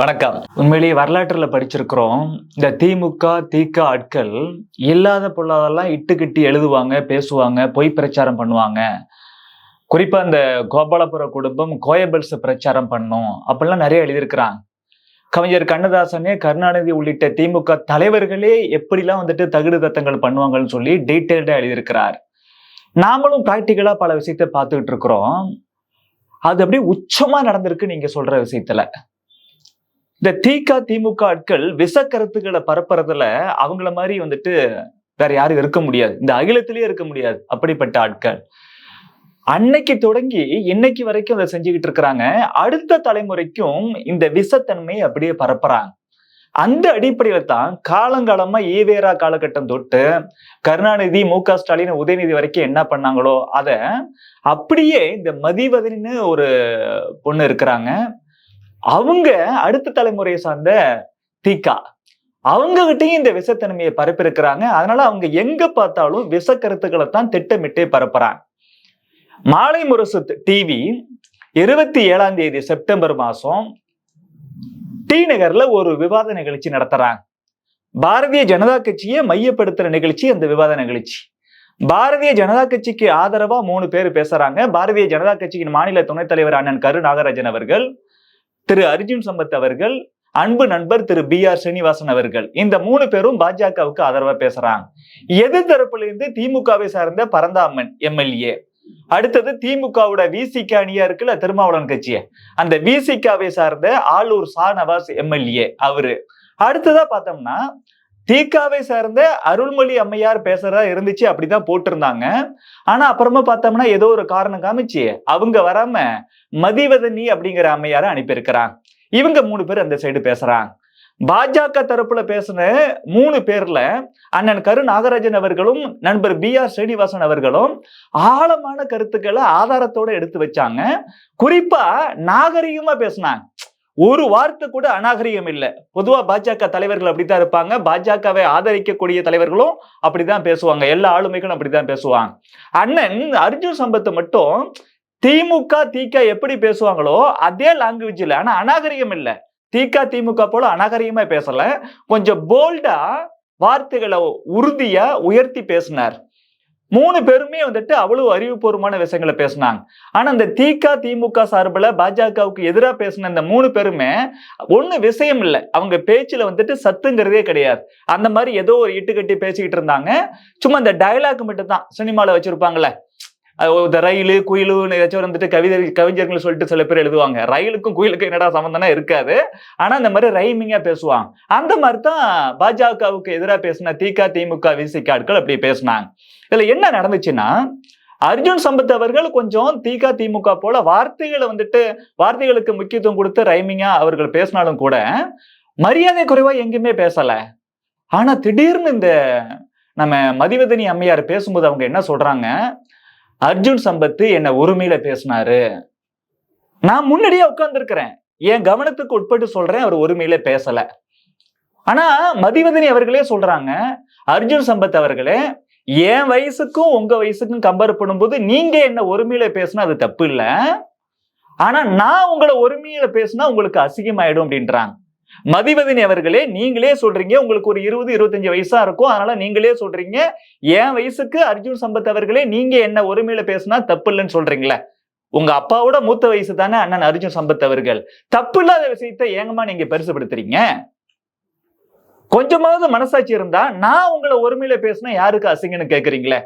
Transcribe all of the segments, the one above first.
வணக்கம். உண்மையிலேயே வரலாற்றில் படிச்சிருக்கிறோம். இந்த திமுக திக ஆட்கள் இல்லாத பொல்லாதெல்லாம் இட்டுக்கிட்டு எழுதுவாங்க பேசுவாங்க பொய் பிரச்சாரம் பண்ணுவாங்க. குறிப்பாக இந்த கோபாலபுர குடும்பம் கோயபல்ஸ் பிரச்சாரம் பண்ணும். அப்படிலாம் நிறைய எழுதியிருக்கிறாங்க. கவிஞர் கண்ணதாசனே கருணாநிதி உள்ளிட்ட திமுக தலைவர்களே எப்படிலாம் வந்துட்டு தகுடு தத்தங்கள் பண்ணுவாங்கன்னு சொல்லி டீட்டெயில்டாக எழுதியிருக்கிறார். நாமளும் ப்ராக்டிக்கலாக பல விஷயத்த பார்த்துக்கிட்டு இருக்கிறோம். அது அப்படியே உச்சமாக நடந்திருக்கு நீங்கள் சொல்கிற விஷயத்தில். இந்த திக திமுக ஆட்கள் விஷ கருத்துக்களை பரப்புறதுல அவங்கள மாதிரி வந்துட்டு வேற யாரும் இருக்க முடியாது. இந்த அகிலத்திலேயே இருக்க முடியாது அப்படிப்பட்ட ஆட்கள். அன்னைக்கு தொடங்கி இன்னைக்கு வரைக்கும் அதை செஞ்சுக்கிட்டு இருக்கிறாங்க. அடுத்த தலைமுறைக்கும் இந்த விசத்தன்மையை அப்படியே பரப்புறாங்க. அந்த அடிப்படையில தான் காலங்காலமா ஈவேரா காலகட்டம் தொட்டு கருணாநிதி மு க ஸ்டாலின் உதயநிதி வரைக்கும் என்ன பண்ணாங்களோ அத அப்படியே இந்த மதிவதனின்னு ஒரு பொண்ணு இருக்கிறாங்க. அவங்க அடுத்த தலைமுறையை சார்ந்த தீக்கா. அவங்க கிட்டயும் இந்த விஷத்தன்மையை பரப்பிருக்கிறாங்க அதனால அவங்க எங்க பார்த்தாலும் விஷ கருத்துக்களை தான் திட்டமிட்டே பரப்புறாங்க. மாலை முரசு டிவி இருபத்தி ஏழாம் தேதி செப்டம்பர் மாசம் டி நகர்ல ஒரு விவாத நிகழ்ச்சி நடத்துறாங்க. பாரதிய ஜனதா கட்சியை மையப்படுத்துற நிகழ்ச்சி அந்த விவாத நிகழ்ச்சி. பாரதிய ஜனதா கட்சிக்கு ஆதரவா மூணு பேர் பேசுறாங்க. பாரதிய ஜனதா கட்சியின் மாநில துணைத் தலைவர் அண்ணன் கரு நாகராஜன் அவர்கள் திரு அர்ஜுன் சம்பத் அவர்கள் அன்பு நண்பர் திரு பி ஆர் ஸ்ரீனிவாசன் அவர்கள். இந்த மூணு பேரும் பாஜகவுக்கு ஆதரவா பேசுறாங்க. எதிர் தரப்புல இருந்து திமுகவை சார்ந்த பரந்தாமன் எம்எல்ஏ. அடுத்தது திமுகவோட விசிக அணியா இருக்குல்ல திருமாவளவன் கட்சிய. அந்த விசிகாவை சார்ந்த ஆளூர் ஷாநவாஸ் எம்எல்ஏ அவரு. அடுத்ததா பார்த்தோம்னா தீகாவை சார்ந்த அருள்மொழி அம்மையார் பேசுறதா இருந்துச்சு அப்படிதான் போட்டிருந்தாங்க. ஆனா அப்புறமா பார்த்தோம்னா ஏதோ ஒரு காரணம் காமிச்சு அவங்க வராம மதிவதனி அப்படிங்கிற அம்மையார அனுப்பியிருக்கிறாங்க. இவங்க மூணு பேர் அந்த சைடு பேசுறாங்க. பாஜக தரப்புல பேசின மூணு பேர்ல அண்ணன் கரு நாகராஜன் அவர்களும் நண்பர் பி ஆர் ஸ்ரீனிவாசன் அவர்களும் ஆழமான கருத்துக்களை ஆதாரத்தோட எடுத்து வச்சாங்க. குறிப்பா நாகரிகமா பேசினாங்க. ஒரு வார்த்தை கூட அநாகரிகம் இல்லை. பொதுவாக பாஜக தலைவர்கள் அப்படித்தான் இருப்பாங்க. பாஜகவை ஆதரிக்கக்கூடிய தலைவர்களும் அப்படிதான் பேசுவாங்க. எல்லா ஆளுமைகளும் அப்படிதான் பேசுவாங்க. அண்ணன் அர்ஜுன் சம்பத்தை மட்டும் திமுக திக எப்படி பேசுவாங்களோ அதே லாங்குவேஜில் ஆனா அநாகரிகம் இல்லை. திக திமுக போல அநாகரிகமா பேசல. கொஞ்சம் போல்டா வார்த்தைகளை உறுதியா உயர்த்தி பேசினார். மூணு பேருமே வந்துட்டு அவ்வளவு அறிவுபூர்வமான விஷயங்களை பேசினாங்க. ஆனா இந்த திக திமுக சார்பில் பாஜகவுக்கு எதிராக பேசின இந்த மூணு பேருமே ஒண்ணு விஷயம் இல்லை. அவங்க பேச்சுல வந்துட்டு சத்துங்கிறதே கிடையாது. அந்த மாதிரி ஏதோ ஒரு இட்டுக்கட்டி பேசிக்கிட்டு இருந்தாங்க. சும்மா இந்த டயலாக் மட்டும் தான் சினிமாவில் வச்சிருப்பாங்களே இந்த ரயிலு குயிலுன்னு ஏதாச்சும் வந்துட்டு கவிதை கவிஞர்கள் சொல்லிட்டு சில பேர் எழுதுவாங்க. ரயிலுக்கும் குயிலுக்கும் என்னடா சம்மந்தம்னா இருக்காது. ஆனா அந்த மாதிரி ரைமிங்கா பேசுவாங்க. அந்த மாதிரி தான் பாஜகவுக்கு எதிராக பேசின திக திமுக விசிக ஆட்கள் அப்படி பேசினாங்க. இதுல என்ன நடந்துச்சுன்னா அர்ஜுன் சம்பத் அவர்கள் கொஞ்சம் திக திமுக போல வார்த்தைகளை வந்துட்டு வார்த்தைகளுக்கு முக்கியத்துவம் கொடுத்து ரைமிங்கா அவர்கள் பேசினாலும் கூட மரியாதை குறைவா எங்கேயுமே பேசல. ஆனா திடீர்னு இந்த நம்ம மதிவதனி அம்மையார் பேசும்போது அவங்க என்ன சொல்றாங்க? அர்ஜுன் சம்பத்து என்ன உரிமையில பேசினாரு. நான் முன்னாடியே உட்கார்ந்துருக்கிறேன். என் கவனத்துக்கு உட்பட்டு சொல்றேன் அவர் உரிமையில பேசல. ஆனா மதிவதனி அவர்களே சொல்றாங்க அர்ஜுன் சம்பத் அவர்களே என் வயசுக்கும் உங்க வயசுக்கும் கம்பேர் பண்ணும்போது நீங்க என்ன ஒருமையில பேசினா அது தப்பு இல்லை. ஆனா நான் உங்களை ஒருமையில பேசினா உங்களுக்கு அசிங்கமாயிடும் அப்படின்றாங்க. மதிவதினி அவர்களே நீங்களே சொல்றீங்க. உங்களுக்கு ஒரு இருபது இருபத்தஞ்சு வயசா இருக்கும். அதனால நீங்களே சொல்றீங்க. என் வயசுக்கு அர்ஜுன் சம்பத் அவர்களே நீங்க என்ன ஒருமையில பேசுனா தப்பு இல்லைன்னு சொல்றீங்களே. உங்க அப்பாவோட மூத்த வயசு தானே அண்ணன் அர்ஜுன் சம்பத் அவர்கள். தப்பு இல்லாத விஷயத்தை ஏங்கம்மா நீங்க பெருசுபடுத்துறீங்க. கொஞ்சமாவது மனசாட்சி இருந்தா நான் உங்களை ஒருமையில பேசினா யாருக்கு அசிங்கன்னு கேக்குறீங்களே?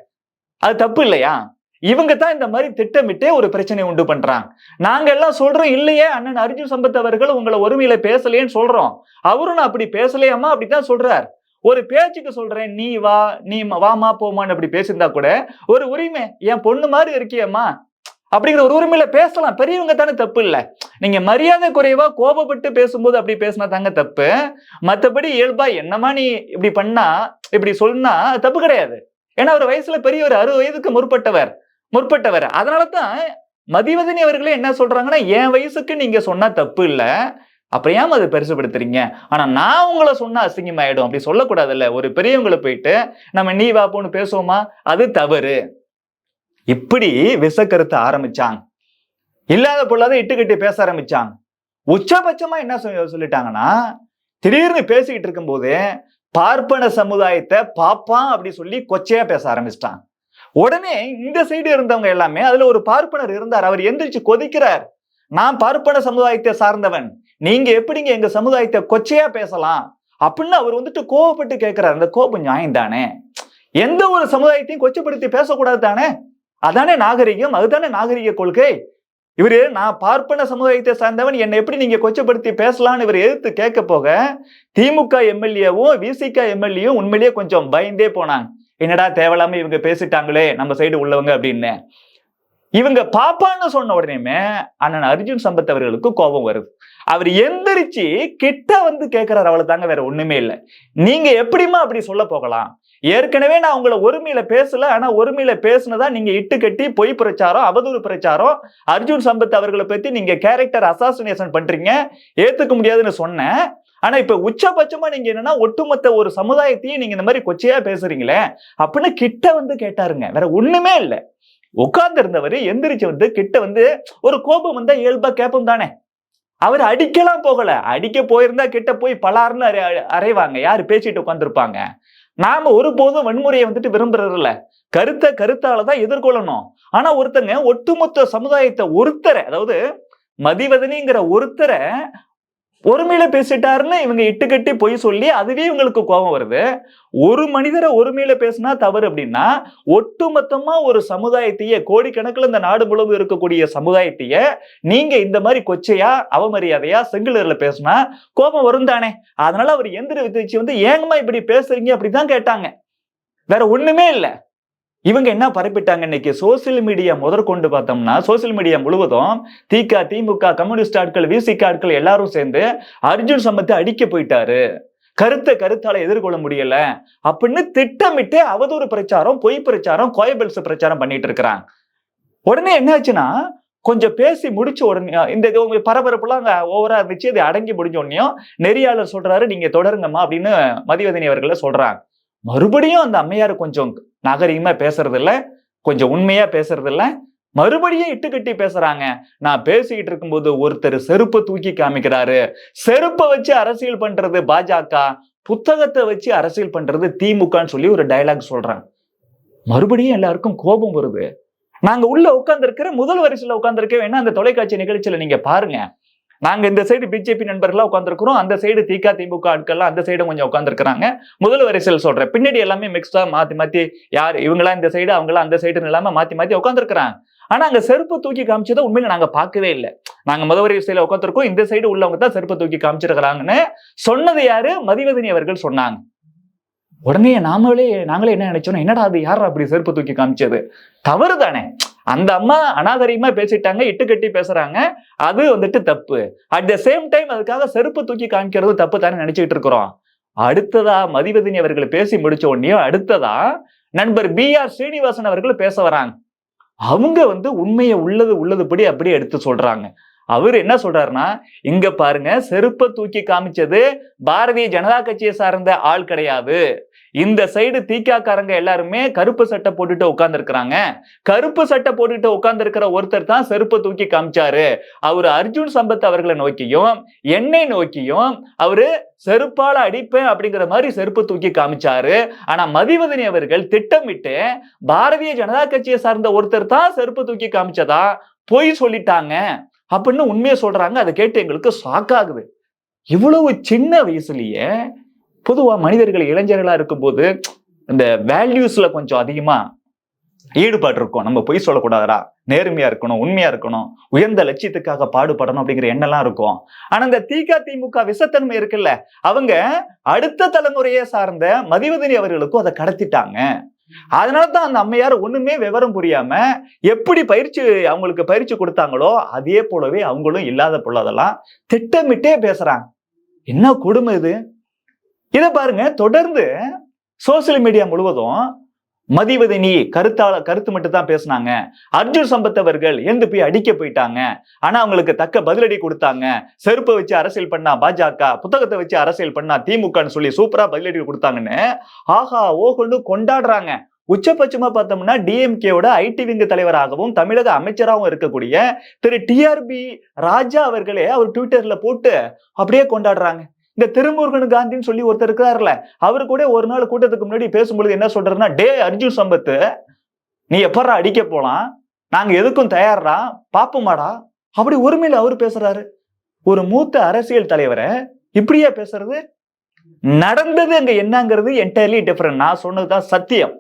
அது தப்பு இல்லையா? இவங்க தான் இந்த மாதிரி திட்டமிட்டே ஒரு பிரச்சனையை உண்டு பண்றாங்க. நாங்க எல்லாம் சொல்றோம் இல்லையே அண்ணன் அர்ஜுன் சம்பத் அவர்கள் உங்களை ஒருமையில பேசலையேன்னு சொல்றோம். அவரும் நான் அப்படி பேசலையாமா அப்படித்தான் சொல்றார். ஒரு பேச்சுக்கு சொல்றேன் நீ வா நீ வாமா போமான்னு அப்படி பேசியிருந்தா கூட ஒரு உரிமை என் பொண்ணு மாதிரி இருக்கியம்மா அப்படிங்கிற ஒரு உரிமையில பேசலாம். பெரியவங்க தானே தப்பு இல்லை. நீங்க மரியாதை குறைவா கோபப்பட்டு பேசும்போது அப்படி பேசினா தாங்க தப்பு. மத்தபடி இயல்பா என்னமா நீ இப்படி பண்ணா இப்படி சொன்னா தப்பு கிடையாது. ஏன்னா அவர் வயசுல பெரியவர் அறுபது வயதுக்கு முற்பட்டவர். முற்பட்டவர். அதனால தான் மதிவதனி அவர்களே என்ன சொல்றாங்கன்னா என் வயசுக்கு நீங்க சொன்னா தப்பு இல்லை. அப்புறம் ஏன் அதை பெருசுபடுத்துறீங்க ஆனா நான் உங்களை சொன்னா அசிங்கமாயிடும். அப்படி சொல்லக்கூடாதுல்ல. ஒரு பெரியவங்களை போயிட்டு நம்ம நீ வாப்போன்னு பேசுவோமா? அது தவறு. இப்படி விசக்கருத்து ஆரம்பிச்சாங்க. இல்லாத பொல்லாத இட்டுக்கட்டி பேச ஆரம்பிச்சாங்க. உச்சபட்சமா என்ன சொல்லிட்டாங்கன்னா திடீர்னு பேசிக்கிட்டு இருக்கும்போது பார்ப்பன சமுதாயத்தை பாப்பான் அப்படி சொல்லி கொச்சையா பேச ஆரம்பிச்சிட்டான் உடனே இந்த சைடு இருந்தவங்க எல்லாமே அதுல ஒரு பார்ப்பனர் இருந்தார். அவர் எந்திரிச்சு கொதிக்கிறார். நான் பார்ப்பன சமுதாயத்தை சார்ந்தவன். நீங்க எப்படிங்க எங்க சமுதாயத்தை கொச்சையா பேசலாம்? அப்படின்னு அவர் வந்துட்டு கோவப்பட்டு கேட்கிறார். அந்த கோபம் நியாயம் தானே எந்த ஒரு சமுதாயத்தையும் கொச்சப்படுத்தி பேசக்கூடாது தானே? அதானே நாகரிகம்? அதுதானே நாகரிக கொள்கை? இவரு நான் பார்ப்பன சமுதாயத்தை சார்ந்தவன். என்னை எப்படி நீங்க கொச்சப்படுத்தி பேசலாம்னு இவர் எதிர்த்து கேட்க போக திமுக எம்எல்ஏவும் விசிக எம்எல்ஏவும் உண்மையிலேயே கொஞ்சம் பயந்தே போனாங்க. என்னடா தேவையில்லாம இவங்க பேசிட்டாங்களே நம்ம சைடு உள்ளவங்க அப்படின்னு. இவங்க பாப்பான்னு சொன்ன உடனேமே அண்ணன் அர்ஜுன் சம்பத் அவர்களுக்கு கோபம் வருது. அவர் எந்திரிச்சு கிட்ட வந்து கேட்கிறார் அவளை தாங்க வேற ஒண்ணுமே இல்லை. நீங்க எப்படிமா அப்படி சொல்ல போகலாம்? ஏற்கனவே நான் உங்களை ஒருமையில பேசல ஆனா ஒருமையில பேசுனதா நீங்க இட்டு கட்டி பொய் பிரச்சாரம் அவதூறு பிரச்சாரம் அர்ஜுன் சம்பத் அவர்களை பத்தி நீங்க கேரக்டர் அசாசினேஷன் பண்றீங்க ஏத்துக்க முடியாதுன்னு சொன்னேன். ஆனா இப்ப உச்சபட்சமா நீங்க என்னன்னா ஒட்டுமொத்த ஒரு சமுதாயத்தையும் நீங்க இந்த மாதிரி கொச்சையா பேசுறீங்களே அப்படின்னு கிட்ட வந்து கேட்டாருங்க. வேற ஒண்ணுமே இல்லை. உட்கார்ந்து இருந்தவர் எந்திரிச்சு வந்து கிட்ட வந்து ஒரு கோபம் வந்தா இயல்பா கேட்போம் தானே. அவர் அடிக்கலாம் போகல. அடிக்க போயிருந்தா கிட்ட போய் பலார்னு அரை அரைவாங்க. யாரு பேசிட்டு உட்காந்துருப்பாங்க நாம ஒருபோதும் வன்முறையை வந்துட்டு விரும்புறதில்ல. கருத்தை கருத்தால தான் எதிர்கொள்ளணும். ஆனா ஒருத்தங்க ஒட்டுமொத்த சமுதாயத்தை ஒருத்தரை அதாவது மதிவதனிங்கிற ஒருத்தரை ஒருமையில பேசிட்டாருன்னு இவங்க இட்டுக்கட்டி பொய் சொல்லி அதுவே இவங்களுக்கு கோபம் வருது. ஒரு மனிதரை ஒருமையில பேசினா தவறு அப்படின்னா ஒட்டுமொத்தமா ஒரு சமுதாயத்தையே கோடிக்கணக்கில் இந்த நாடு முழுவதும் இருக்கக்கூடிய சமுதாயத்தையே நீங்க இந்த மாதிரி கொச்சையா அவமரியாதையா செங்கிலர்ல பேசினா கோபம் வரும் தானே. அதனால அவர் எந்திர விதிச்சு வந்து ஏங்கம்மா இப்படி பேசுறீங்க? அப்படிதான் கேட்டாங்க. வேற ஒண்ணுமே இல்லை. இவங்க என்ன பரப்பிட்டாங்க இன்னைக்கு? சோசியல் மீடியா முதற்கொண்டு பார்த்தோம்னா சோசியல் மீடியா முழுவதும் திக திமுக கம்யூனிஸ்ட் ஆட்கள் விசிக ஆட்கள் எல்லாரும் சேர்ந்து அர்ஜுன் சம்பத்தை அடிக்க போயிட்டாரு. கருத்தை கருத்தால எதிர்கொள்ள முடியல. அப்படின்னு திட்டமிட்டு அவதூறு பிரச்சாரம் பொய் பிரச்சாரம் கோயபெல்ஸ் பிரச்சாரம் பண்ணிட்டு இருக்கிறாங்க. உடனே என்னாச்சுன்னா கொஞ்சம் பேசி முடிச்ச உடனே இந்த இது பரபரப்புலாம் அங்கே ஓவரா இருந்துச்சு இது அடங்கி முடிஞ்ச உடனேயும் நெறியாளர் சொல்றாரு நீங்க தொடருங்கம்மா அப்படின்னு மதிவதனி அவர்களை சொல்றாங்க. மறுபடியும் அந்த அம்மையார் கொஞ்சம் நாகரிகமா பேசுறது இல்ல கொஞ்சம் உண்மையா பேசுறது இல்ல மறுபடியும் இட்டுக்கட்டி பேசுறாங்க. நான் பேசிக்கிட்டு இருக்கும்போது ஒருத்தர் செருப்பை தூக்கி காமிக்கிறாரு. செருப்பை வச்சு அரசியல் பண்றது பாஜக. புத்தகத்தை வச்சு அரசியல் பண்றது திமுகன்னு சொல்லி ஒரு டயலாக் சொல்றாங்க. மறுபடியும் எல்லாருக்கும் கோபம் வருது. நாங்க உள்ள உட்கார்ந்துருக்கிற முதல் வரிசையில் உட்கார்ந்துருக்க வேணா அந்த தொலைக்காட்சி நிகழ்ச்சியில நீங்க பாருங்க. நாங்க இந்த சைடு பிஜேபி நண்பர்களா உட்காந்துருக்கிறோம் அந்த சைடு திக திமுக ஆட்கள்லாம் அந்த சைடு கொஞ்சம் உட்காந்துருக்காங்க முதல் வரிசையில் சொல்றேன். பின்னாடி எல்லாமே மிக்ஸ்டா மாத்தி மாத்தி யார் இவங்களா இந்த சைடு அவங்களாம் அந்த சைடுன்னு இல்லாம மாத்தி மாத்தி உட்காந்துருக்கிறாங்க ஆனா அங்க செருப்பு தூக்கி காமிச்சதை உண்மையில நாங்க பார்க்கவே இல்லை. நாங்க முதல் வரிசையில உட்காந்துருக்கோம் இந்த சைடு உள்ளவங்க தான் செருப்பு தூக்கி காமிச்சிருக்கிறாங்கன்னு சொன்னது யாரு? மதிவதனி அவர்கள் சொன்னாங்க. உடனே நாமளே நாங்களே என்ன நினைச்சோம் என்னடா அது யார் அப்படி செருப்பு தூக்கி காமிச்சது? தவறு தானே அந்த அம்மா அனாதரியமா பேசிட்டாங்க இட்டு கட்டி பேசுறாங்க. அது வந்துட்டு தப்பு. அட் த சேம் டைம் அதுக்காக செருப்பு தூக்கி காமிக்கிறது தப்பு தானே நினைச்சுக்கிட்டு இருக்கிறோம். அடுத்ததா மதிவதினி அவர்களை பேசி முடிச்ச உடனே அடுத்ததா நண்பர் பி ஆர் ஸ்ரீனிவாசன் அவர்கள் பேச வராங்க. அவங்க வந்து உண்மையை உள்ளது உள்ளதுபடி அப்படியே எடுத்து சொல்றாங்க. அவர் என்ன சொல்றாருன்னா இங்க பாருங்க செருப்பை தூக்கி காமிச்சது பாரதிய ஜனதா கட்சியை சார்ந்த ஆள் கிடையாது. இந்த சைடு தீக்காக்காரங்க எல்லாருமே கருப்பு சட்டை போட்டுட்டு உட்காந்துருக்குறாங்க கருப்பு சட்டை போட்டுட்டு உட்கார்ந்துருக்கிற ஒருத்தர் தான் செருப்பை தூக்கி காமிச்சாரு. அவர் அர்ஜுன் சம்பத் அவர்களை நோக்கியும் என்னை நோக்கியும் அவரு செருப்பால அடிப்பேன் அப்படிங்கிற மாதிரி செருப்பு தூக்கி காமிச்சாரு. ஆனா மதிவதனி அவர்கள் திட்டமிட்டு பாரதிய ஜனதா கட்சியை சார்ந்த ஒருத்தர் தான் செருப்பு தூக்கி காமிச்சதா பொய் சொல்லிட்டாங்க. அப்படின்னு உண்மையை சொல்றாங்க. அதை கேட்டு எங்களுக்கு ஷாக் ஆகுது. இவ்வளவு சின்ன வயசுலயே பொதுவா மனிதர்கள் இளைஞர்களா இருக்கும்போது இந்த வேல்யூஸ்ல கொஞ்சம் அதிகமா ஈடுபாடு இருக்கும். நம்ம பொய் சொல்லக்கூடாதா நேர்மையா இருக்கணும் உண்மையா இருக்கணும் உயர்ந்த லட்சியத்துக்காக பாடுபடணும் அப்படிங்கிற எண்ணம்லாம் இருக்கும். ஆனா இந்த திக திமுக விசத்தன்மை இருக்குல்ல அவங்க அடுத்த தலைமுறையை சார்ந்த மதிவதனி அவர்களுக்கும் அதை கடத்திட்டாங்க. அதனாலதான் அந்த அம்மையார் ஒண்ணுமே விவரம் புரியாம எப்படி பயிற்சி அவங்களுக்கு பயிற்சி கொடுத்தாங்களோ அதே போலவே அவங்களும் இல்லாத பொல்லாதெல்லாம் திட்டமிட்டே பேசுறாங்க. என்ன கொடுமை இது? இதை பாருங்க தொடர்ந்து சோசியல் மீடியா முழுவதும் மதிவதனி கருத்தால கருத்து மட்டும் தான் பேசினாங்க. அர்ஜுன் சம்பத் அவர்கள் எந்த போய் அடிக்க போயிட்டாங்க. ஆனா அவங்களுக்கு தக்க பதிலடி கொடுத்தாங்க. செருப்பை வச்சு அரசியல் பண்ணா பாஜக புத்தகத்தை வச்சு அரசியல் பண்ணா திமுகன்னு சொல்லி சூப்பரா பதிலடி கொடுத்தாங்கன்னு ஆஹா ஓஹோன்னு கொண்டாடுறாங்க. உச்சபட்சமா பார்த்தோம்னா டிஎம்கேவோட ஐடி விங்கு தலைவராகவும் தமிழக அமைச்சராகவும் இருக்கக்கூடிய திரு டிஆர்பி ராஜா அவர்களே அவர் ட்விட்டர்ல போட்டு அப்படியே கொண்டாடுறாங்க. இந்த திருமுருகன் காந்தின்னு சொல்லி ஒருத்தர் இருக்கிறாருல அவரு கூட ஒரு நாள் கூட்டத்துக்கு முன்னாடி பேசும்பொழுது என்ன சொல்றாருன்னா டே அர்ஜுன் சம்பத்து நீ எப்பறா அடிக்க போலாம்? நாங்க எதுக்கும் தயாரா பாப்போமாடா? அப்படி உரிமையில அவர் பேசுறாரு. ஒரு மூத்த அரசியல் தலைவரை இப்படியா பேசுறது நடந்தது அங்க என்னங்கிறது என்டையர்லி டிஃப்ரெண்ட் நான் சொன்னதுதான் சத்தியம்.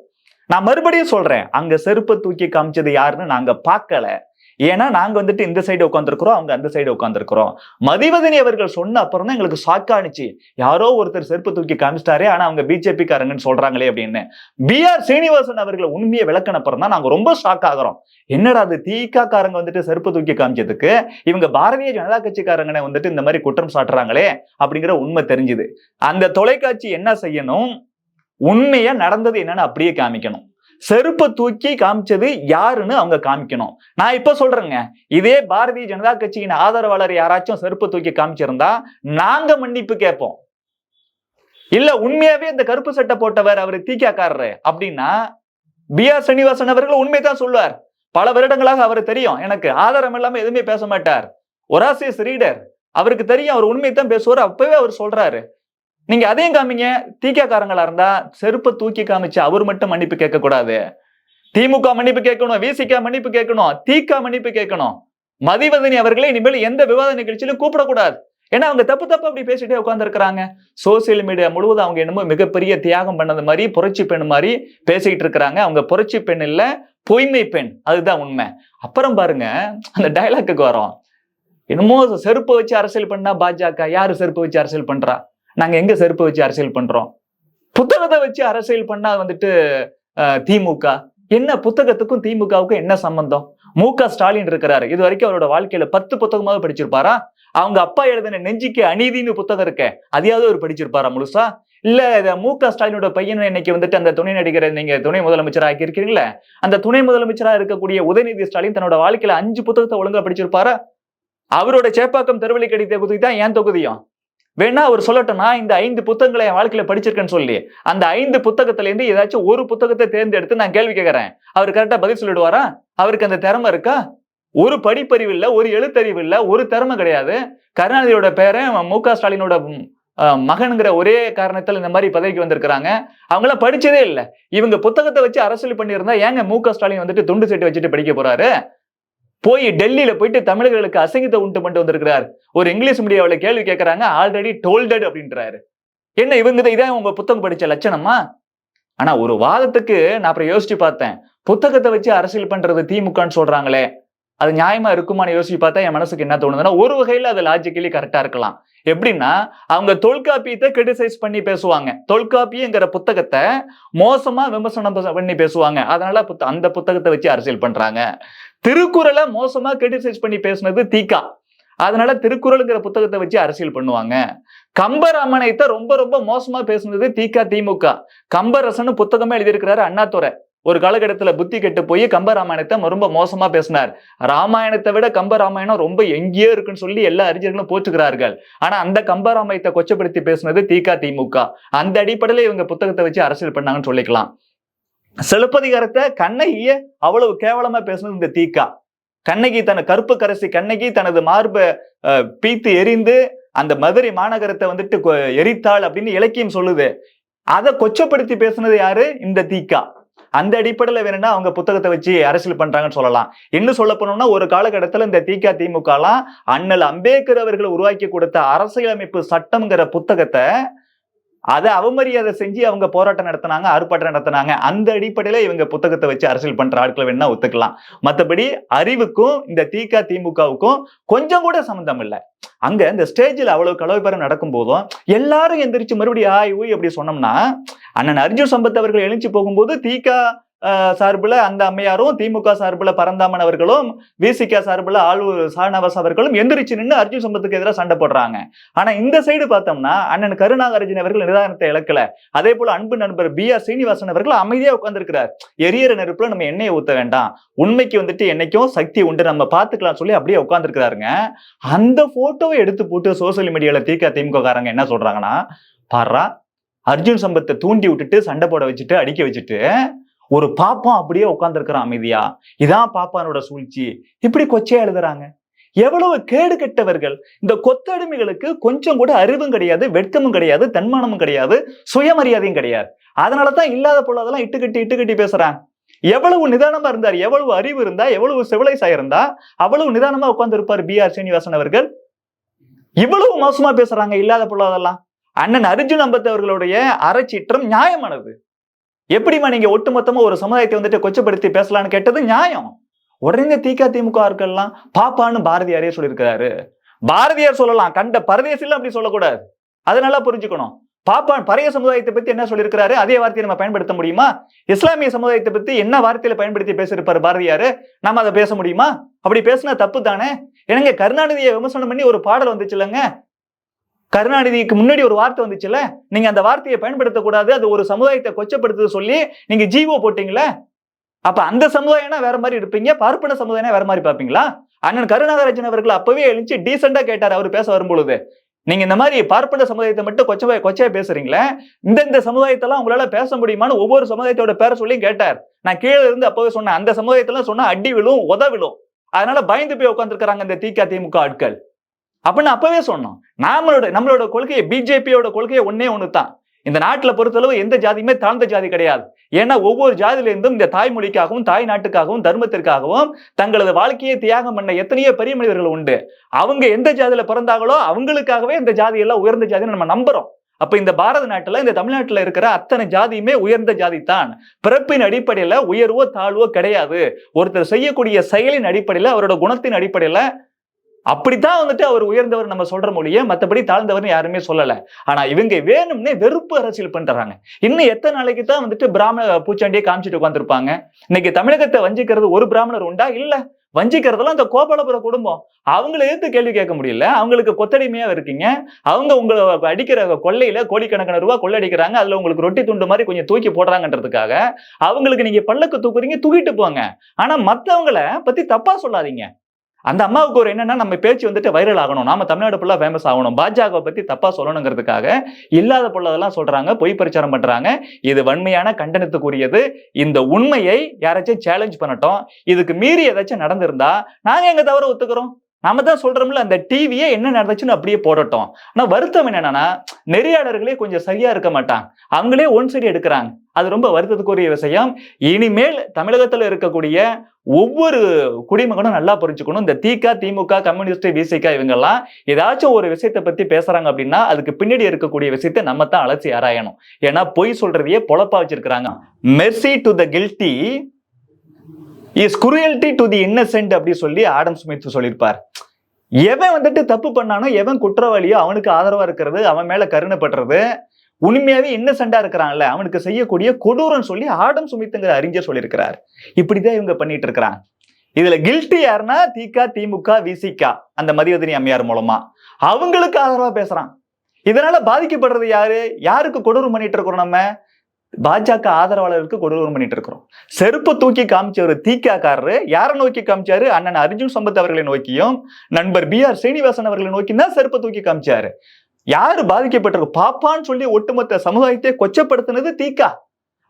நான் மறுபடியும் சொல்றேன் அங்க செருப்பை தூக்கி காமிச்சது யாருன்னு நாங்க பார்க்கல. ஏன்னா நாங்க வந்துட்டு இந்த சைடு உட்காந்துருக்குறோம் அவங்க அந்த சைடு உட்காந்துருக்குறோம் மதிவதனி அவர்கள் சொன்ன அப்புறம் தான் எங்களுக்கு ஷாக்கானுச்சு யாரோ ஒருத்தர் செருப்பு தூக்கி காமிச்சிட்டாரே ஆனா அவங்க பிஜேபிக்காரங்கன்னு சொல்கிறாங்களே சொல்றாங்களே அப்படின்னு. பி ஆர் சீனிவாசன் அவர்கள் உண்மையை விளக்கின அப்புறம் தான் நாங்க ரொம்ப ஷாக் ஆகிறோம். என்னடா அது தீகா வந்துட்டு செருப்பு தூக்கி காமிச்சதுக்கு? இவங்க பாரதிய ஜனதா கட்சிக்காரங்கனை வந்துட்டு இந்த மாதிரி குற்றம் சாட்டுறாங்களே அப்படிங்கிற உண்மை தெரிஞ்சுது. அந்த தொலைக்காட்சி என்ன செய்யணும்? உண்மையா நடந்தது என்னன்னு அப்படியே காமிக்கணும். செருப்பை தூக்கி காமிச்சது யாருன்னு அவங்க காமிக்கணும். நான் இப்ப சொல்றேங்க. இதே பாரதிய ஜனதா கட்சியின் ஆதரவாளர் யாராச்சும் செருப்பை தூக்கி காமிச்சிருந்தா நாங்க மன்னிப்பு கேட்போம். இல்ல உண்மையாவே இந்த கருப்பு சட்டை போட்டவர் அவர் தீக்காக்காரரு அப்படின்னா பி ஆர் சீனிவாசன் அவர்கள் உண்மைதான் சொல்லுவார். பல வருடங்களாக அவர் தெரியும். எனக்கு ஆதாரம் இல்லாம எதுவுமே பேச மாட்டார். Voracious reader. அவருக்கு தெரியும் அவர் உண்மையை பேசுவார். அப்பவே அவர் சொல்றாரு. நீங்க அதையும் காமிங்க. தீக்காக்காரங்களா இருந்தா செருப்பை தூக்கி காமிச்சு அவர் மட்டும் மன்னிப்பு கேட்க கூடாது திமுக மன்னிப்பு கேட்கணும் விசிக மன்னிப்பு கேட்கணும் தீகா மன்னிப்பு கேட்கணும். மதிவதனி அவர்களே இனிமேல் எந்த விவாத நிகழ்ச்சியிலும் கூப்பிடக்கூடாது. ஏன்னா அவங்க தப்பு தப்பு அப்படி பேசிட்டே உட்காந்துருக்கிறாங்க சோசியல் மீடியா முழுவதும் அவங்க என்னமோ மிகப்பெரிய தியாகம் பண்ணது மாதிரி புரட்சி பெண் மாதிரி பேசிக்கிட்டு இருக்கிறாங்க. அவங்க புரட்சி பெண் இல்ல பொய்மை பெண். அதுதான் உண்மை. அப்புறம் பாருங்க அந்த டைலாக்கு வரோம். என்னமோ செருப்பை வச்சு அரசியல் பண்ணா பாஜக யாரு செருப்பு வச்சு அரசியல் பண்றா? நாங்க எங்க செருப்பு வச்சு அரசியல் பண்றோம்? புத்தகத்தை வச்சு அரசியல் பண்ணா வந்துட்டு அஹ், திமுக. என்ன புத்தகத்துக்கும் திமுகவுக்கும் என்ன சம்பந்தம்? மு க ஸ்டாலின் இருக்கிறாரு. இது வரைக்கும் அவரோட வாழ்க்கையில பத்து புத்தகமாவது படிச்சிருப்பாரா? அவங்க அப்பா எழுதின நெஞ்சிக்கு அநீதின்னு புத்தகம் இருக்க அதையாவது அவர் படிச்சிருப்பாரா முழுசா? இல்ல இத மு க ஸ்டாலினோட பையன் இன்னைக்கு வந்துட்டு அந்த துணை நடிகரை நீங்க துணை முதலமைச்சரா ஆக்கி அந்த துணை முதலமைச்சரா இருக்கக்கூடிய உதயநிதி ஸ்டாலின் தன்னோட வாழ்க்கையில அஞ்சு புத்தகத்தை ஒழுங்கா படிச்சிருப்பாரா? அவரோட சேப்பாக்கம் தெருவழி கடித தொகுதி தான் ஏன் தொகுதியும்? வேணா அவர் சொல்லட்டும் நான் இந்த ஐந்து புத்தகங்களை என் வாழ்க்கையில படிச்சிருக்கேன்னு சொல்லி அந்த ஐந்து புத்தகத்துல இருந்து ஏதாச்சும் ஒரு புத்தகத்தை தேர்ந்தெடுத்து நான் கேள்வி கேட்கறேன். அவர் கரெக்டா பதில் சொல்லிடுவாரா? அவருக்கு அந்த திறமை இருக்கா? ஒரு படிப்பறிவு இல்ல ஒரு எழுத்தறிவு இல்ல ஒரு திறமை கிடையாது. கருணாநிதியோட பேரை மு க ஸ்டாலினோட மகனுங்கிற ஒரே காரணத்துல இந்த மாதிரி பதவிக்கு வந்திருக்கிறாங்க. அவங்களாம் படிச்சதே இல்லை. இவங்க புத்தகத்தை வச்சு அரசியல் பண்ணியிருந்தா ஏங்க மு க ஸ்டாலின் வந்துட்டு துண்டு சீட்டு வச்சுட்டு படிக்க போறாரு? போய் டெல்லியில போயிட்டு தமிழர்களுக்கு அசங்கத்தை உண்டு பண்ணிட்டு வந்திருக்கிறார். ஒரு இங்கிலீஷ் மீடியாவில் கேள்வி கேட்கறாங்க ஆல்ரெடி டோல்டட் அப்படின்றாரு. என்ன இவங்க இதான் உங்க புத்தகம் படிச்ச லட்சணமா? ஆனா ஒரு வாதத்துக்கு நான் அப்புறம் யோசிச்சு பார்த்தேன். புத்தகத்தை வச்சு அரசியல் பண்றது திமுகன்னு சொல்றாங்களே. அது நியாயமா இருக்குமான்னு யோசிச்சு பார்த்தா என் மனசுக்கு என்ன தோணுதுன்னா ஒரு வகையில அது லாஜிக்கலி கரெக்டா இருக்கலாம். எப்படின்னா அவங்க தொல்காப்பியத்தை கிரிட்டிசைஸ் பண்ணி பேசுவாங்க. தொல்காப்பியங்கிற புத்தகத்தை மோசமா விமர்சனம் பண்ணி பேசுவாங்க. அதனால புத்த- அந்த புத்தகத்தை வச்சு அரசியல் பண்றாங்க. திருக்குறளை மோசமா கிரிட்டிசைஸ் பண்ணி பேசுனது தீகா அதனால திருக்குறளுங்கிற புத்தகத்தை வச்சு அரசியல் பண்ணுவாங்க. கம்பராமனைத்த ரொம்ப ரொம்ப மோசமா பேசுனது தீகா திமுக. கம்பரசன் புத்தகமே எழுதியிருக்கிறாரு அண்ணாத்துறை ஒரு காலகட்டத்துல புத்தி கெட்டு போய் கம்பராமாயணத்தை ரொம்ப மோசமா பேசினார். ராமாயணத்தை விட கம்பராமாயணம் ரொம்ப எங்கேயோ இருக்குன்னு சொல்லி எல்லா அறிஞர்களும் போச்சுக்கிறார்கள் ஆனா அந்த கம்பராமாயணத்தை கொச்சப்படுத்தி பேசுனது தீகா திமுக. அந்த அடிப்படையில இவங்க புத்தகத்தை வச்சு அரசியல் பண்ணாங்கன்னு சொல்லிக்கலாம். சிலப்பதிகாரத்தை கண்ணகிய அவ்வளவு கேவலமா பேசுனது இந்த தீகா. கண்ணகி தன கருப்பு கரசி கண்ணகி தனது மார்பை பீத்து எரிந்து அந்த மதுரை மாநகரத்தை வந்துட்டு கொ- எரித்தாள் அப்படின்னு இலக்கியம் சொல்லுது. அதை கொச்சப்படுத்தி பேசுனது யாரு? இந்த தீகா. அந்த அடிப்படையில வேணும்னா அவங்க புத்தகத்தை வச்சு அரசியல் பண்றாங்கன்னு சொல்லலாம். இன்னும் சொல்ல போனோம்னா ஒரு காலகட்டத்துல இந்த திக திமுகலாம் அண்ணல் அம்பேத்கர் அவர்கள் உருவாக்கி கொடுத்த அரசியலமைப்பு சட்டம்ங்கிற புத்தகத்தை அதை அவமரியாதை செஞ்சு அவங்க போராட்டம் நடத்தினாங்க ஆர்ப்பாட்டம் நடத்தினாங்க. அந்த அடிப்படையில இவங்க புத்தகத்தை வச்சு அரசியல் பண்ற ஆட்களை வேணா ஒத்துக்கலாம். மற்றபடி அறிவுக்கும் இந்த தீகா திமுகவுக்கும் கொஞ்சம் கூட சம்மந்தம் இல்லை. அங்க இந்த ஸ்டேஜில் அவ்வளவு கலவைப்பரம் நடக்கும் போதும் எல்லாரும் எந்திரிச்சு மறுபடியும் ஆய் ஊய் அப்படி சொன்னோம்னா அண்ணன் அர்ஜுன் சம்பத் அவர்கள் எழுச்சி போகும்போது தீகா சார்பில் அந்த அம்மையாரும் திமுக சார்பில் பரந்தாமன் அவர்களும் விசிக சார்பில் ஆளூர் சானவாஸ் அவர்களும் எந்திரிச்சு நின்று அர்ஜுன் சம்பத்துக்கு எதிராக சண்டை போடுறாங்க. ஆனா இந்த சைடு பார்த்தோம்னா அண்ணன் கருணாகரஜன் அவர்கள் நிதானத்தை இழக்கல. அதே போல அன்பு நண்பர் பி ஆர் சீனிவாசன் அவர்கள் அமைதியா உட்கார்ந்திருக்கிறார். எரியற நெருப்புல நம்ம எண்ணெயை ஊத்த வேண்டாம். உண்மைக்கு வந்துட்டு என்னைக்கும் சக்தி உண்டு. நம்ம பார்த்துக்கலாம் சொல்லி அப்படியே உட்காந்துருக்கிறாருங்க அந்த போட்டோவை எடுத்து போட்டு சோசியல் மீடியால தீகா திமுக காரங்க என்ன சொல்றாங்கன்னா பாரா அர்ஜுன் சம்பத்தை தூண்டி விட்டுட்டு சண்டை போட வச்சுட்டு அடிக்க வச்சுட்டு ஒரு பாப்பா அப்படியே உட்காந்துருக்கிறான் அமைதியா? இதான் பாப்பானோட சூழ்ச்சி. இப்படி கொச்சையா எழுதுறாங்க. எவ்வளவு கேடு கெட்டவர்கள். இந்த கொத்தடிமைகளுக்கு கொஞ்சம் கூட அறிவும் கிடையாது வெட்கமும் கிடையாது தன்மானமும் கிடையாது சுயமரியாதையும் கிடையாது. அதனாலதான் இல்லாத பொருளதெல்லாம் இட்டுக்கட்டி இட்டுக்கட்டி பேசுறாங்க. எவ்வளவு நிதானமா இருந்தார் எவ்வளவு அறிவு இருந்தா எவ்வளவு சிவிலைஸா இருந்தா அவ்வளவு நிதானமா உட்கார்ந்து இருப்பார் பி ஆர் சீனிவாசன் அவர்கள். இவ்வளவு மோசமா பேசுறாங்க இல்லாத பொருளாதெல்லாம் அண்ணன் அர்ஜுன் அம்பத் அவர்களுடைய அறச்சீற்றம் நியாயமானது. எப்படிமா நீங்க ஒட்டுமொத்தமா ஒரு சமுதாயத்தை வந்துட்டு கொச்சப்படுத்தி பேசலாம்னு கேட்டது நியாயம். உடனே திக திமுக இருக்கெல்லாம் பாப்பான்னு பாரதியாரே சொல்லியிருக்கிறாரு. பாரதியார் சொல்லலாம் கண்ட பரதேசில அப்படி சொல்லக்கூடாது. அதை நல்லா புரிஞ்சுக்கணும். பாப்பான் பழைய சமுதாயத்தை பத்தி என்ன சொல்லியிருக்கிறாரு? அதே வார்த்தையை நம்ம பயன்படுத்த முடியுமா? இஸ்லாமிய சமுதாயத்தை பத்தி என்ன வார்த்தையில பயன்படுத்தி பேசியிருப்பாரு பாரதியாரு? நம்ம அதை பேச முடியுமா? அப்படி பேசினா தப்பு தானே? எனக்கு கருணாநிதியை விமர்சனம் பண்ணி ஒரு பாடல் வந்துச்சு இல்லைங்க கருணாநிதிக்கு முன்னாடி ஒரு வார்த்தை வந்துச்சுல்ல? நீங்க அந்த வார்த்தையை பயன்படுத்தக்கூடாது அது ஒரு சமுதாயத்தை கொச்சப்படுத்துது சொல்லி நீங்க ஜீவோ போட்டீங்களே அப்ப அந்த சமுதாயம்னா வேற மாதிரி இருப்பீங்க பார்ப்பன சமுதாயம் வேற மாதிரி பார்ப்பீங்களா? அண்ணன் கருணாகராஜன் அவர்கள் அப்பவே எழுந்துச்சு டீசெண்டா கேட்டார் அவர் பேச வரும்பொழுது. நீங்க இந்த மாதிரி பார்ப்பன சமுதாயத்தை மட்டும் கொச்ச கொச்சையா பேசுறீங்களே? இந்த இந்த சமுதாயத்தெல்லாம் உங்களால பேச முடியுமான்னு ஒவ்வொரு சமுதாயத்தோட பேரை சொல்லியும் கேட்டார். நான் கீழே இருந்து அப்பவே சொன்னேன் அந்த சமுதாயத்தெல்லாம் சொன்னா அடி விழும் உத விழும். அதனால பயந்து போய் உட்காந்துருக்கிறாங்க இந்த திக திமுக ஆட்கள். அப்படின்னு அப்பவே சொன்னோம். நம்மளோட நம்மளோட கொள்கையை பிஜேபியோட கொள்கையை ஒன்னே ஒன்று தான் இந்த நாட்டில் பொறுத்தளவு எந்த ஜாதியுமே தாழ்ந்த ஜாதி கிடையாது. ஏன்னா ஒவ்வொரு ஜாதியிலிருந்தும் இந்த தாய்மொழிக்காகவும் தாய் நாட்டுக்காகவும் தர்மத்திற்காகவும் தங்களது வாழ்க்கையை தியாகம் பண்ண எத்தனையோ பெரிய மனிதர்கள் உண்டு. அவங்க எந்த ஜாதியில பிறந்தாங்களோ அவங்களுக்காகவே இந்த ஜாதி எல்லாம் உயர்ந்த ஜாதின்னு நம்ம நம்புறோம். அப்ப இந்த பாரத நாட்டுல இந்த தமிழ்நாட்டுல இருக்கிற அத்தனை ஜாதியுமே உயர்ந்த ஜாதி தான் பிறப்பின் அடிப்படையில உயர்வோ தாழ்வோ கிடையாது. ஒருத்தர் செய்யக்கூடிய செயலின் அடிப்படையில அவரோட குணத்தின் அடிப்படையில அப்படித்தான் வந்துட்டு அவர் உயர்ந்தவர் நம்ம சொல்ற மொழியே மற்றபடி தாழ்ந்தவர்னு யாருமே சொல்லலை. ஆனா இவங்க வேணும்னே வெறுப்பு அரசியல் பண்றாங்க. இன்னும் எத்தனை நாளைக்கு தான் வந்துட்டு பிராமண பூச்சாண்டியை காமிச்சிட்டு உட்காந்துருப்பாங்க இன்னைக்கு தமிழகத்தை வஞ்சிக்கிறது ஒரு பிராமணர் உண்டா? இல்ல. வஞ்சிக்கிறதெல்லாம் இந்த கோபாலபுர குடும்பம். அவங்கள எதிர்த்து கேள்வி கேட்க முடியல. அவங்களுக்கு கொத்தடிமையா இருக்கீங்க. அவங்க உங்களை அடிக்கிற கொள்ளையில கோடிக்கணக்கான ரூபாய் கொள்ளடிக்கிறாங்க அதுல உங்களுக்கு ரொட்டி துண்டு மாதிரி கொஞ்சம் தூக்கி போடுறாங்கன்றதுக்காக அவங்களுக்கு நீங்க பல்லக்கு தூக்குறீங்க தூக்கிட்டு போங்க. ஆனா மத்தவங்கள பத்தி தப்பா சொல்லாதீங்க. அந்த அம்மாவுக்கு ஒரு என்னன்னா நம்ம பேச்சு வந்துட்டு வைரல் ஆகணும். நாம தமிழ்நாடு ஃபுல்லாக ஃபேமஸ் ஆகணும். பாஜகவை பத்தி தப்பா சொல்லணுங்கிறதுக்காக இல்லாத பொருளதெல்லாம் சொல்றாங்க பொய் பிரச்சாரம் பண்றாங்க. இது வன்மையான கண்டனத்துக்குரியது. இந்த உண்மையை யாராச்சும் சேலஞ்ச் பண்ணட்டும். இதுக்கு மீறி ஏதாச்சும் நடந்திருந்தா நாங்க எங்க தவிர ஒத்துக்கிறோம்? நம்ம தான் சொல்றோம்ல அந்த டிவியே என்ன நடந்துச்சுன்னு அப்படியே போடட்டும். ஆனா வருத்தம் என்னன்னா நெறியாளர்களே கொஞ்சம் சரியா இருக்க மாட்டாங்க. அவங்களே ஒன் சைடு எடுக்கிறாங்க. அது ரொம்ப வருத்தத்துக்குரிய விஷயம். இனிமேல் தமிழகத்துல இருக்கக்கூடிய ஒவ்வொரு குடிமகனும் நல்லா புரிஞ்சுக்கணும். இந்த திக திமுக கம்யூனிஸ்ட் விசிக இவங்கெல்லாம் ஏதாச்சும் ஒரு விஷயத்தை பத்தி பேசுறாங்க அப்படின்னா அதுக்கு பின்னாடி இருக்கக்கூடிய விஷயத்தை நம்ம தான் அலசி ஆராயணும். ஏன்னா பொய் சொல்றதையே பொழப்பா வச்சிருக்கிறாங்க. Mercy to the guilty is cruelty to the innocent அப்படி சொல்லி ஆடம் ஸ்மித் சொல்லியிருப்பார். எவன் வந்துட்டு தப்பு பண்ணானோ எவன் குற்றவாளியோ அவனுக்கு ஆதரவா இருக்கிறது அவன் மேல கருணைப்படுறது உண்மையாவே இன்னசென்டா இருக்கிறான்ல அவனுக்கு செய்யக்கூடிய கொடூரம் சொல்லி ஆடம் சுமித்துங்கிற அறிஞர் சொல்லியிருக்கிறார். இப்படிதான் இவங்க பண்ணிட்டு இருக்கிறாங்க. இதுல கில்ட்டி யாருன்னா திக திமுக விசிகா அந்த மதிவதனி அம்மையார் மூலமா. அவங்களுக்கு ஆதரவா பேசுறான். இதனால பாதிக்கப்படுறது யாரு? யாருக்கு கொடூரம் பண்ணிட்டு இருக்கிறோம் நம்ம? பாஜக ஆதரவாளருக்கு கொடூரம் பண்ணிட்டு இருக்கிறோம் செருப்பு தூக்கி காமிச்ச ஒரு தீக்காக்காரரு. யாரை நோக்கி காமிச்சாரு? அண்ணன் அர்ஜுன் சம்பத் அவர்களை நோக்கியும் நண்பர் பி ஆர் ஸ்ரீனிவாசன் அவர்களை நோக்கி தான் செருப்பை தூக்கி காமிச்சாரு. யாரு பாதிக்கப்பட்டிருக்கு? பாப்பான்னு சொல்லி ஒட்டுமொத்த சமுதாயத்தை கொச்சப்படுத்தினது தீக்கா.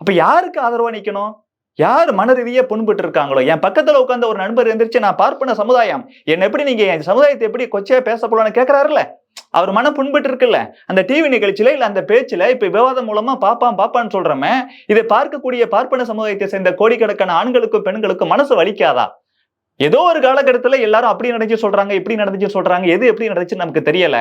அப்ப யாருக்கு ஆதரவா நிக்கணும்? யார் மனரீதியை புண்பட்டு இருக்காங்களோ என் பக்கத்துல உட்கார்ந்த ஒரு நண்பர் எந்திரிச்சு நான் பார்ப்பன சமுதாயம் என்ன எப்படி நீங்க என் சமுதாயத்தை எப்படி கொச்சையா பேச போலான்னு அவர் மனம் புண்பட்டு இருக்குல்ல அந்த டிவி நிகழ்ச்சியில இல்ல அந்த பேச்சுல இப்ப விவாதம் மூலமா பாப்பான் பாப்பான்னு சொல்றமே இதை பார்க்கக்கூடிய பார்ப்பன சமுதாயத்தை சேர்ந்த கோடிக்கணக்கான ஆண்களுக்கும் பெண்களுக்கும் மனசு வலிக்காதா? ஏதோ ஒரு காலகட்டத்துல எல்லாரும் அப்படி நடந்துச்சு சொல்றாங்க இப்படி நடந்துச்சு சொல்றாங்க எது எப்படி நடந்துச்சுன்னு நமக்கு தெரியல.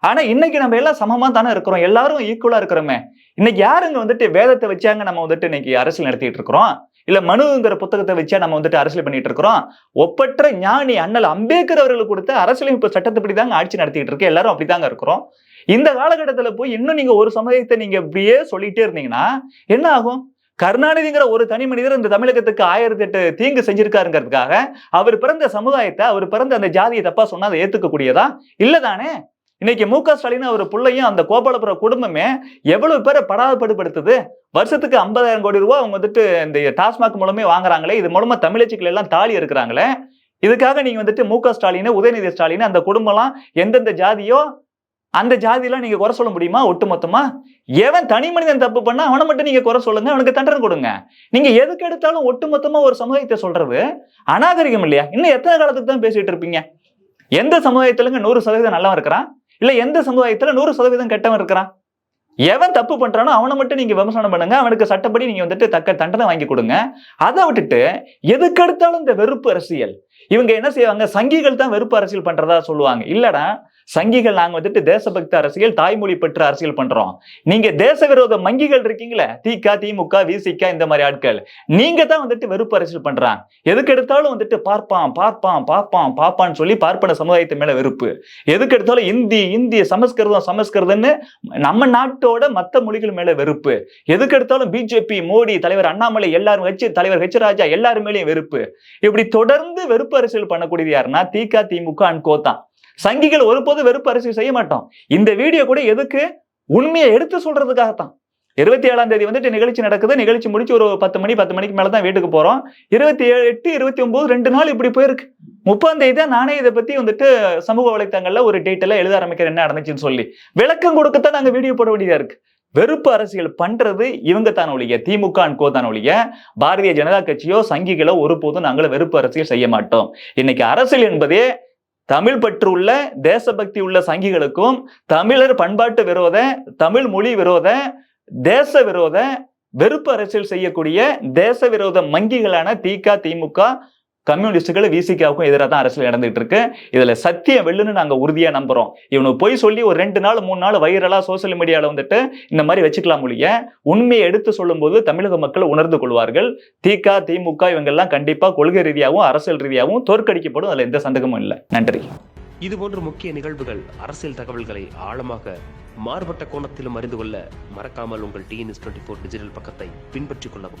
ஆனா இன்னைக்கு நம்ம எல்லாம் சமமா தானே இருக்கிறோம் எல்லாரும் ஈக்குவலா இருக்கிறோமே. இன்னைக்கு யாருங்க வந்துட்டு வேதத்தை வச்சாங்க நம்ம வந்துட்டு இன்னைக்கு அரசியல் நடத்திட்டு இருக்கிறோம்? இல்ல மனுங்கிற புத்தகத்தை வச்சா நம்ம வந்துட்டு அரசியல் பண்ணிட்டு இருக்கிறோம்? ஒப்பற்ற ஞானி அண்ணல் அம்பேத்கர் அவர்களுக்கு கொடுத்த அரசியலமைப்பு சட்டத்தைப்படி தாங்க ஆட்சி நடத்திட்டு இருக்கு. எல்லாரும் அப்படிதாங்க இருக்கிறோம். இந்த காலகட்டத்துல போய் இன்னும் நீங்க ஒரு சமயத்தை நீங்க இப்படியே சொல்லிட்டே இருந்தீங்கன்னா என்ன ஆகும்? கருணாநிதிங்கிற ஒரு தனி மனிதர் இந்த தமிழகத்துக்கு ஆயிரத்தி எட்டு தீங்கு செஞ்சிருக்காருங்கிறதுக்காக அவர் பிறந்த சமுதாயத்தை அவர் பிறந்த அந்த ஜாதியை தப்பா சொன்னா அதை ஏத்துக்கக்கூடியதா? இல்லதானே இன்னைக்கு மு க ஸ்டாலின் அவர் பிள்ளையும் அந்த கோபாலபுர குடும்பமே எவ்வளவு பேரை படாதப்படுப்படுத்துது? வருஷத்துக்கு ஐம்பதாயிரம் கோடி ரூபாய் அவங்க வந்துட்டு இந்த டாஸ்மாக் மூலமே வாங்குறாங்களே இது மூலமா தமிழச்சிகள் எல்லாம் தாலி இருக்கிறாங்களே இதுக்காக நீங்க வந்துட்டு மு க ஸ்டாலின் உதயநிதி ஸ்டாலின் அந்த குடும்பம்லாம் எந்தெந்த ஜாதியோ அந்த ஜாதியெல்லாம் நீங்க குறை சொல்ல முடியுமா? ஒட்டுமொத்தமா? எவன் தனி மனிதன் தப்பு பண்ணா அவனை மட்டும் நீங்க குறை சொல்லுங்க அவனுக்கு தண்டனை கொடுங்க. நீங்க எதுக்கு எடுத்தாலும் ஒட்டுமொத்தமா ஒரு சமுதாயத்தை சொல்றது? அநாகரிகம் இல்லையா? இன்னும் எத்தனை காலத்துக்கு தான் பேசிட்டு இருப்பீங்க? எந்த சமுதாயத்துலங்க நூறு சதவீதம் நல்லா இருக்கிறான்? இல்ல எந்த சமுதாயத்துல நூறு சதவீதம் கெட்டவன் இருக்கிறான்? எவன் தப்பு பண்றானோ அவனை மட்டும் நீங்க விமர்சனம் பண்ணுங்க. அவனுக்கு சட்டப்படி நீங்க வந்துட்டு தக்க தண்டனை வாங்கி கொடுங்க. அதை விட்டுட்டு எதுக்கெடுத்தாலும் இந்த வெறுப்பு அரசியல்? இவங்க என்ன செய்வாங்க? சங்கிகள் தான் வெறுப்பு அரசியல் பண்றதா சொல்லுவாங்க. இல்லடா சங்கிகள் நாங்க வந்துட்டு தேசபக்த அரசியல் தாய்மொழி பெற்ற அரசியல் பண்றோம். நீங்க தேச விரோத மங்கிகள் இருக்கீங்களே திக திமுக விசிக இந்த மாதிரி ஆட்கள். நீங்க தான் வந்துட்டு வெறுப்பு அரசியல் பண்றாங்க. எதுக்கு எடுத்தாலும் வந்துட்டு பார்ப்பான் பார்ப்பான் பார்ப்பான் பார்ப்பான்னு சொல்லி பார்ப்பன சமுதாயத்து மேல வெறுப்பு. எதுக்கு எடுத்தாலும் இந்தி இந்திய சமஸ்கிருதம் சமஸ்கிருதம்னு நம்ம நாட்டோட மற்ற மொழிகள் மேல வெறுப்பு. எதுக்கு எடுத்தாலும் பிஜேபி மோடி தலைவர் அண்ணாமலை எல்லாரும் வச்சு தலைவர் ஹெச் ராஜா எல்லாரும் மேலேயும் வெறுப்பு. இப்படி தொடர்ந்து வெறுப்பு அரசியல் பண்ணக்கூடியது யாருன்னா திக திமுக அண்ட் கோ தான் சங்கிகள் ஒருபோது வெறுப்பு அரசியல் செய்ய மாட்டோம். இந்த வீடியோ கூட எதுக்கு? உண்மையை எடுத்து சொல்றதுக்காகத்தான். இருபத்தி ஏழாம் தேதி வந்துட்டு நிகழ்ச்சி நடக்குது. நிகழ்ச்சி முடிச்சு ஒரு பத்து மணி பத்து மணிக்கு மேலே தான் வீட்டுக்கு போறோம். இருபத்தி ஏழு எட்டு இருபத்தி ஒன்பது ரெண்டு நாள் இப்படி போயிருக்கு. முப்பதாம் தேதி தான் நானே இதை பத்தி வந்துட்டு சமூக வலைத்தளங்களில் ஒரு டேட்டில் எழுத ஆரம்பிக்கிறேன். என்ன நடந்துச்சுன்னு சொல்லி. விளக்கம் கொடுக்கத்தான் நாங்க வீடியோ போட வேண்டியதா இருக்கு. வெறுப்பு அரசியல் பண்றது இவங்க தான் ஒழிய திமுக அண்ட் கோ தான் ஒழிய பாரதிய ஜனதா கட்சியோ சங்கிகளோ ஒருபோதும் நாங்கள் வெறுப்பு அரசியல் செய்ய மாட்டோம். இன்னைக்கு அரசியல் என்பதே தமிழ் பற்று உள்ள தேசபக்தி உள்ள சங்கிகளுக்கும் தமிழர் பண்பாட்டு விரோத தமிழ் மொழி விரோத தேச விரோத வெறுப்பு அரசியல் செய்யக்கூடிய தேச விரோத மங்கிகளான திக திமுக கம்யூனிஸ்டுகள் விசிகாவுக்கும் எதிராக தான் அரசியல் நடந்துட்டு இருக்கு இதுல சத்தியம் வெல்லுன்னு நாங்க உறுதியா நம்புறோம். இவனுக்கு பொய் சொல்லி ஒரு ரெண்டு நாள் மூணு நாள் வைரலா சோசியல் மீடியால வந்துட்டு இந்த மாதிரி வச்சுக்கலாம் ஒழிய உண்மையை எடுத்து சொல்லும்போது தமிழக மக்கள் உணர்ந்து கொள்வார்கள். திக திமுக இவங்கெல்லாம் கண்டிப்பா கொள்கை ரீதியாகவும் அரசியல் ரீதியாகவும் தோற்கடிக்கப்படும். அதுல எந்த சந்தேகமும் இல்லை. நன்றி. இது போன்ற முக்கிய நிகழ்வுகள் அரசியல் தகவல்களை ஆழமாக மாறுபட்ட கோணத்திலும் அறிந்து கொள்ள மறக்காமல் உங்கள் டிஎன்எஸ் டுவெண்ட்டி ஃபோர் டிஜிட்டல் பக்கத்தை பின்பற்றிக் கொள்ளவும்.